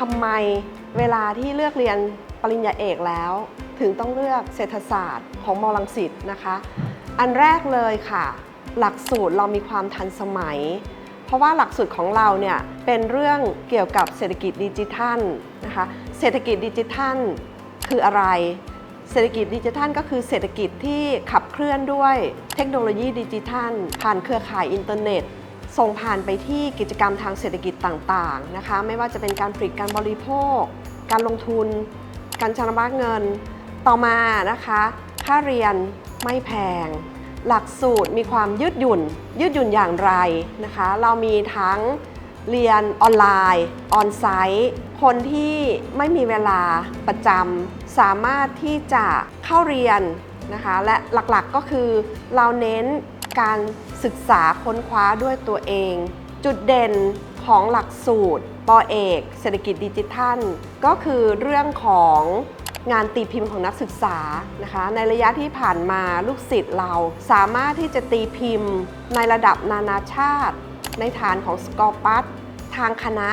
ทำไมเวลาที่เลือกเรียนปริญญาเอกแล้ว ถึงต้องเลือกเศรษฐศาสตร์ของมอลังสิตนะคะ อันแรกเลยค่ะ หลักสูตรเรามีความทันสมัย เพราะว่าหลักสูตรของเราเนี่ยเป็นเรื่องเกี่ยวกับเศรษฐกิจดิจิทัลนะคะเศรษฐกิจดิจิทัลคืออะไร เศรษฐกิจดิจิทัลก็คือเศรษฐกิจที่ขับเคลื่อนด้วยเทคโนโลยีดิจิทัล ผ่านเครือข่ายอินเทอร์เน็ต ส่งผ่านไปที่กิจกรรมทางเศรษฐกิจต่างๆนะคะไม่ว่าจะเป็นการผลิตการบริโภค การลงทุน การชำระเงิน ต่อมานะคะค่าเรียนไม่แพง หลักสูตรมีความยืดหยุ่น ยืดหยุ่นอย่างไรนะคะ เรามีทั้งเรียนออนไลน์ออนไซต์คนที่ไม่มีเวลาประจำสามารถที่จะเข้าเรียนนะคะและหลักๆก็คือเราเน้น การศึกษาค้นคว้าด้วยตัวเอง จุดเด่นของหลักสูตรปอเอก เศรษฐกิจดิจิทัล ก็คือเรื่องของงานตีพิมพ์ของนักศึกษานะคะในระยะที่ผ่านมาลูกศิษย์เราสามารถที่จะตีพิมพ์ในระดับนานาชาติ ในฐานของสกอปัสทางคณะ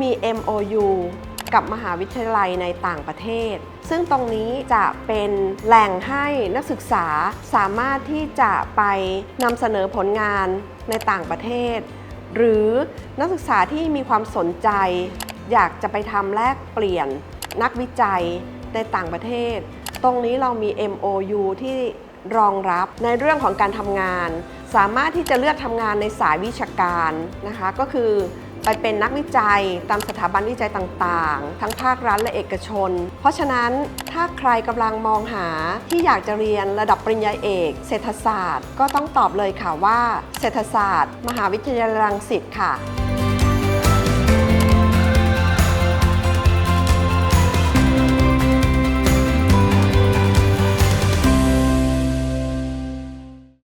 มี MOU กับมหาวิทยาลัยในต่างประเทศ ซึ่งตรงนี้จะเป็นแหล่งให้นักศึกษาสามารถที่จะไปนำเสนอผลงานในต่างประเทศ หรือนักศึกษาที่มีความสนใจ อยากจะไปทำแลกเปลี่ยนนักวิจัยในต่างประเทศ ตรงนี้เรามี MOU ที่รองรับในเรื่องของการทำงาน สามารถที่จะเลือกทำงานในสายวิชาการนะคะ ก็คือ ไปเป็นนักวิจัยตามสถาบันวิจัยต่างๆ ทั้งภาครัฐและเอกชน เพราะฉะนั้นถ้าใครกำลังมองหาที่อยากจะเรียนระดับปริญญาเอก เศรษฐศาสตร์ ก็ต้องตอบเลยค่ะว่า เศรษฐศาสตร์ มหาวิทยาลัยรังสิตค่ะ